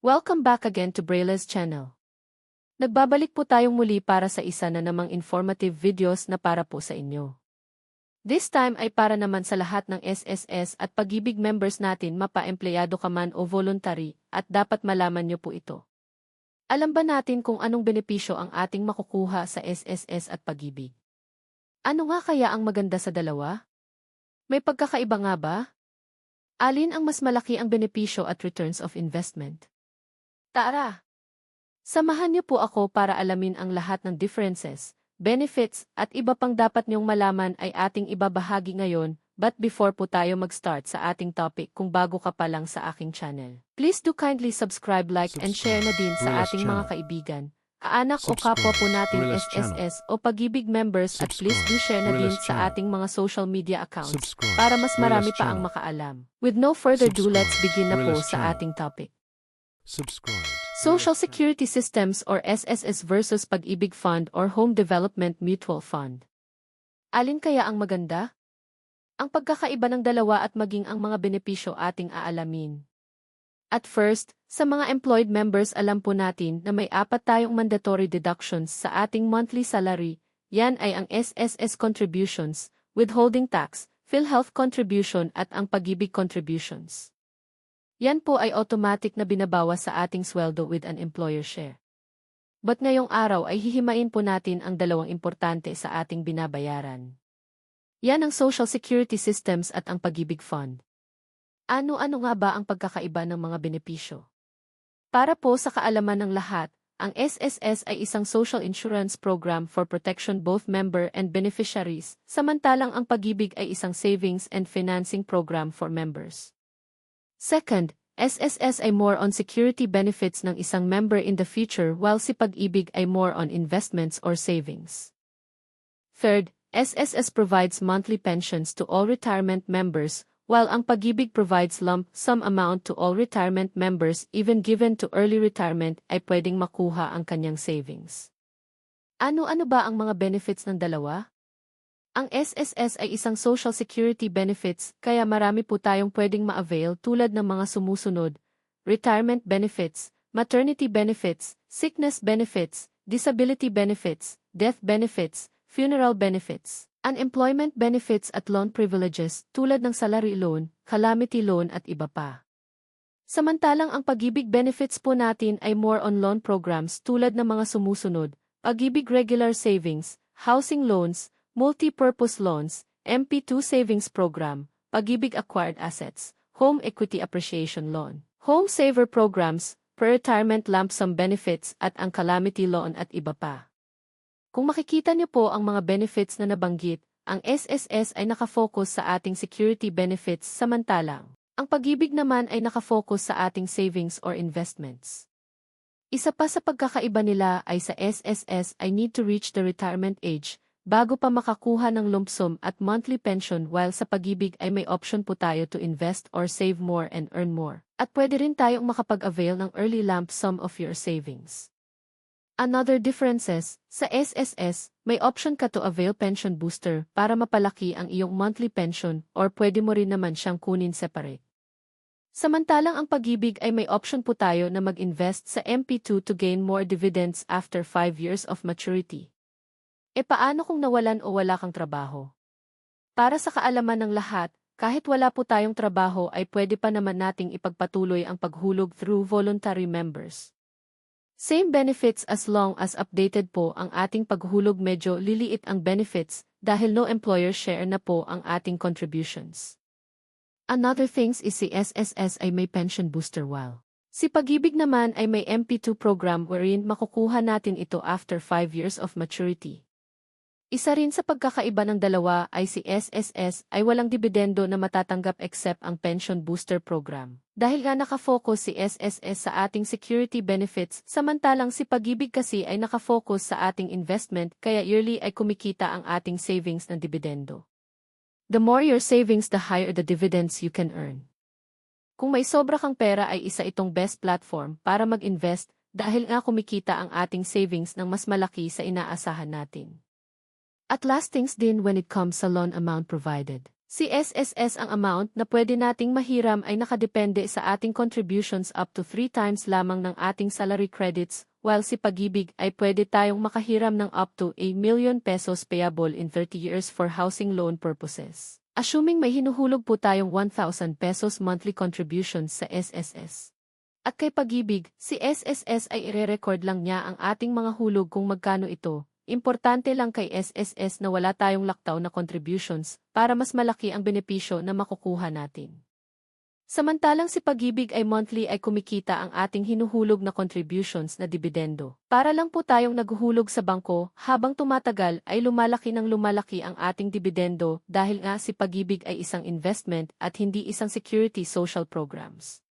Welcome back again to Braile's channel. Nagbabalik po tayong muli para sa isa na namang informative videos na para po sa inyo. This time ay para naman sa lahat ng SSS at pag-ibig members natin mapa-empleyado ka man o voluntary at dapat malaman nyo po ito. Alam ba natin kung anong benepisyo ang ating makukuha sa SSS at pag-ibig? Ano nga kaya ang maganda sa dalawa? May pagkakaiba nga ba? Alin ang mas malaki ang benepisyo at returns of investment? Tara! Samahan niyo po ako para alamin ang lahat ng differences, benefits, at iba pang dapat niyong malaman ay ating ibabahagi ngayon, but before po tayo mag-start sa ating topic kung bago ka pa lang sa aking channel. Please do kindly subscribe, like, and share na din sa ating mga kaibigan, aanak o kapwa po natin channel. SSS o pag-ibig members at please do share na din sa ating mga social media accounts Subscribe. para mas marami pa ang makaalam. With no further ado, let's begin na po sa ating topic. Subscribe. Social Security Systems or SSS versus Pag-ibig Fund or Home Development Mutual Fund. Alin kaya ang maganda? Ang pagkakaiba ng dalawa at maging ang mga benepisyo ating aalamin. At first, sa mga employed members alam po natin na may apat tayong mandatory deductions sa ating monthly salary, yan ay ang SSS contributions, withholding tax, PhilHealth contribution at ang pag-ibig contributions. Yan po ay automatic na binabawas sa ating sweldo with an employer share. But ngayong araw ay hihimain po natin ang dalawang importante sa ating binabayaran. Yan ang Social Security Systems at ang Pag-ibig Fund. Ano-ano nga ba ang pagkakaiba ng mga benepisyo? Para po sa kaalaman ng lahat, ang SSS ay isang social insurance program for protection both member and beneficiaries, samantalang ang pag-ibig ay isang savings and financing program for members. Second, SSS ay more on security benefits ng isang member in the future while si Pag-ibig ay more on investments or savings. Third, SSS provides monthly pensions to all retirement members, while ang Pag-ibig provides lump sum amount to all retirement members even given to early retirement ay pwedeng makuha ang kanyang savings. Ano-ano ba ang mga benefits ng dalawa? Ang SSS ay isang social security benefits kaya marami po tayong pwedeng ma-avail tulad ng mga sumusunod, retirement benefits, maternity benefits, sickness benefits, disability benefits, death benefits, funeral benefits, unemployment benefits at loan privileges tulad ng salary loan, calamity loan at iba pa. Samantalang ang pag-ibig benefits po natin ay more on loan programs tulad ng mga sumusunod, pag-ibig regular savings, housing loans, multi-purpose loans, MP2 savings program, pag-ibig acquired assets, home equity appreciation loan, home saver programs, pre-retirement lump sum benefits at ang calamity loan at iba pa. Kung makikita niyo po ang mga benefits na nabanggit, ang SSS ay nakafocus sa ating security benefits samantalang ang pag-ibig naman ay nakafocus sa ating savings or investments. Isa pa sa pagkakaiba nila ay sa SSS I need to reach the retirement age bago pa makakuha ng lump sum at monthly pension while sa pag-ibig ay may option po tayo to invest or save more and earn more. At pwede rin tayong makapag-avail ng early lump sum of your savings. Another differences, sa SSS, may option ka to avail pension booster para mapalaki ang iyong monthly pension or pwede mo rin naman siyang kunin separate. Samantalang ang pag-ibig ay may option po tayo na mag-invest sa MP2 to gain more dividends after 5 years of maturity. E paano kung nawalan o wala kang trabaho? Para sa kaalaman ng lahat, kahit wala po tayong trabaho ay pwede pa naman nating ipagpatuloy ang paghulog through voluntary members. Same benefits as long as updated po ang ating paghulog medyo liliit ang benefits dahil no employer share na po ang ating contributions. Another things is si SSS ay may pension booster while. Si Pag-ibig naman ay may MP2 program wherein makukuha natin ito after 5 years of maturity. Isa rin sa pagkakaiba ng dalawa ay si SSS ay walang dibidendo na matatanggap except ang pension booster program. Dahil nga nakafocus si SSS sa ating security benefits, samantalang si Pag-ibig kasi ay nakafocus sa ating investment kaya yearly ay kumikita ang ating savings ng dibidendo. The more your savings the higher the dividends you can earn. Kung may sobra kang pera ay isa itong best platform para mag-invest dahil nga kumikita ang ating savings ng mas malaki sa inaasahan natin. At last things din when it comes sa loan amount provided. Si SSS ang amount na pwede nating mahiram ay nakadepende sa ating contributions up to 3 times lamang ng ating salary credits, while si Pag-ibig ay pwede tayong makahiram ng up to a million pesos payable in 30 years for housing loan purposes. Assuming may hinuhulog po tayong 1,000 pesos monthly contributions sa SSS. At kay Pag-ibig, si SSS ay ire-record lang niya ang ating mga hulog kung magkano ito. Importante lang kay SSS na wala tayong laktaw na contributions para mas malaki ang benepisyo na makukuha natin. Samantalang si Pag-ibig ay monthly ay kumikita ang ating hinuhulog na contributions na dibidendo. Para lang po tayong naghuhulog sa bangko, habang tumatagal ay lumalaki ng lumalaki ang ating dibidendo dahil nga si Pag-ibig ay isang investment at hindi isang security social programs.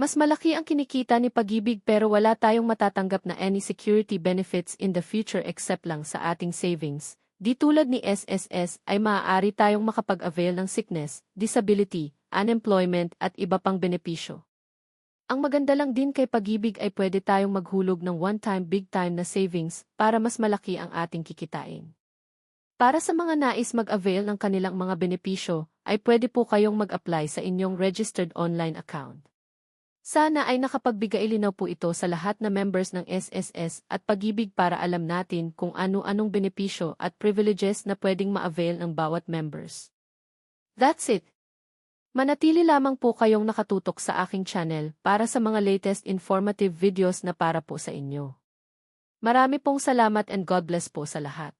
Mas malaki ang kinikita ni Pag-ibig pero wala tayong matatanggap na any security benefits in the future except lang sa ating savings. Di tulad ni SSS ay maaari tayong makapag-avail ng sickness, disability, unemployment at iba pang benepisyo. Ang maganda lang din kay Pag-ibig ay pwede tayong maghulog ng one-time big-time na savings para mas malaki ang ating kikitain. Para sa mga nais mag-avail ng kanilang mga benepisyo, ay pwede po kayong mag-apply sa inyong registered online account. Sana ay nakapagbigay linaw po ito sa lahat na members ng SSS at pag-ibig para alam natin kung ano-anong benepisyo at privileges na pwedeng ma-avail ng bawat members. That's it. Manatili lamang po kayong nakatutok sa aking channel para sa mga latest informative videos na para po sa inyo. Marami pong salamat and God bless po sa lahat.